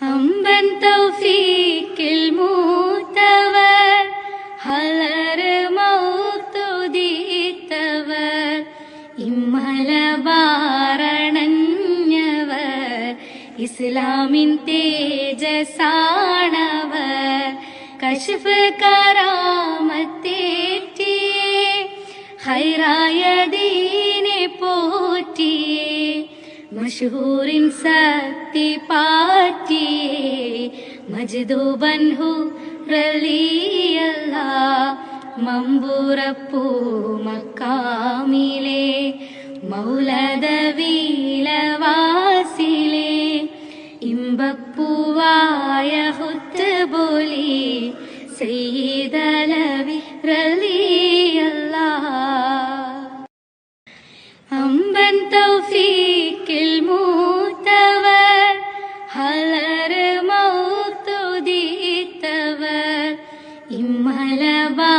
Amban തൗഫീക്കിൽ മൂത്തവർ ഹലറ് മൗത്തുതീത്തവർ ഇമ്മല വാരണഞ്ഞവർ ഇസ്ലാമിൻ തേജസാണവർ കശഫ് കരാമത്തേറ്റിയേ ഹൈറായതേ മഷഹൂറിൻ സത്തി പാറ്റിയേ മജ്ദൂബൻ who റലിയല്ല മമ്പുറപ്പൂ മക്കാമിലെ മൗലദ വീലവാസിലെ ഇമ്പപ്പൂവായ ഹുത്ത് ബോലി സയ്യിദലവി റലിയല്ല मौ तु इम्लबा